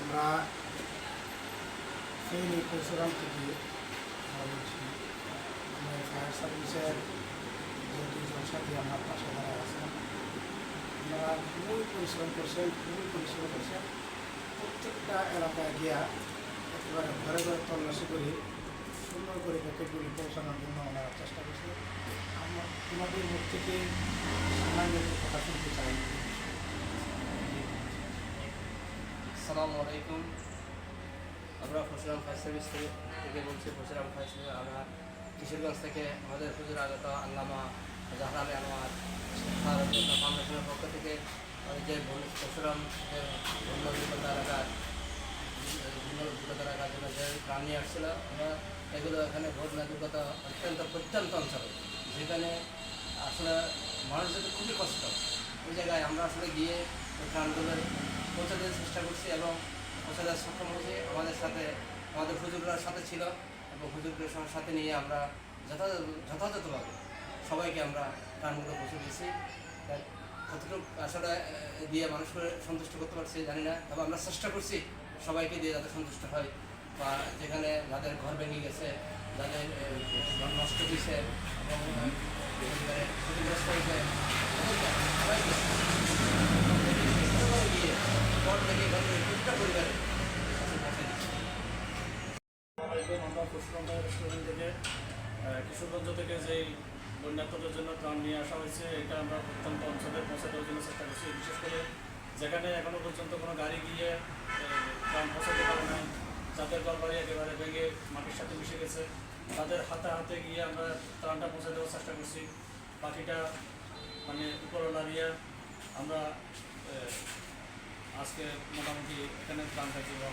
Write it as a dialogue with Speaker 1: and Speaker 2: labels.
Speaker 1: আমরা সেই পরশুরাম থেকে আমরা বলছি আমরা ফায়ার সার্ভিসের যে দুজন সাথী আমার পাশে দাঁড়ায় আছেন আপনারা খুবই পরিশ্রম করছেন খুবই পরিশ্রম করছেন। প্রত্যেকটা এলাকায় গিয়া একেবারে ঘরে ঘরে তল্লাশি করে, সুন্দর করে প্যাকেটগুলি পৌঁছানোর জন্য ওনারা চেষ্টা করছে। আমরা তোমাদের মুখ থেকে সামান্য
Speaker 2: আসসালামু আলাইকুম। আমরা ফসরাম ফায়ার সার্ভিস থেকে বলছি ফসরাম ফায়ার সার্ভিস। আমরা কিশোরগঞ্জ থেকে আমাদের হুজুর আগত আল্লামা জাহার আলী আনোয়ার ফাউন্ডেশনের পক্ষ থেকে যে ভিন্ন বিপদ এলাকার বিপদ এলাকার জন্য যে প্রাণ নিয়ে আসছিল, আমরা এগুলো এখানে ভোট নাগরিকতা অত্যন্ত প্রত্যন্ত অঞ্চল। যেখানে আসলে মানুষদের খুবই কষ্ট। ওই জায়গায় আমরা আসলে গিয়ে ওই প্রাণগুলো পৌঁছে দেওয়ার চেষ্টা করছি এবং পৌঁছে দেওয়ার সক্ষম হয়েছি। আমাদের সাথে, আমাদের হুজুরগুলোর সাথে ছিল এবং হুজুরগুলোর সঙ্গে সাথে নিয়ে আমরা যথাযথ যথাযথভাবে সবাইকে আমরা প্রাণগুলো পৌঁছে দিয়েছি। কতটুকু আসলে দিয়ে মানুষকে সন্তুষ্ট করতে পারছি জানি না। তবে আমরা চেষ্টা করছি সবাইকে দিয়ে যাতে সন্তুষ্ট হয় বা যেখানে যাদের ঘর ভেঙে গেছে, যাদের নষ্ট হয়েছে এবং তাদেরকে সবাইকে সুন্দরভাবে গিয়ে পর থেকে ঘরের প্রতিটা পরিবারে কাছে পৌঁছে দিচ্ছি
Speaker 3: আসসালামাইকুম আমরা পশ্চিমবঙ্গ রেস্টুরেন্ট থেকে কিশোরগঞ্জ থেকে যেই বন্যাত্মদের জন্য ত্রাণ নিয়ে আসা হয়েছে, এটা আমরা প্রত্যন্ত অঞ্চলে পৌঁছে দেওয়ার জন্য চেষ্টা করছি। বিশেষ করে যেখানে এখনও পর্যন্ত কোনো গাড়ি গিয়ে ত্রাণ পৌঁছাতে পারে না যাদের ঘর বাড়ি একেবারে ভেঙে মাটির সাথে মিশে গেছে, তাদের হাতে হাতে গিয়ে আমরা ত্রাণটা পৌঁছে দেওয়ার চেষ্টা করছি। বাকিটা মানে উপরওয়ালা নিয়ে আমরা আজকে মোটামুটি এখানে ত্রাণ এবং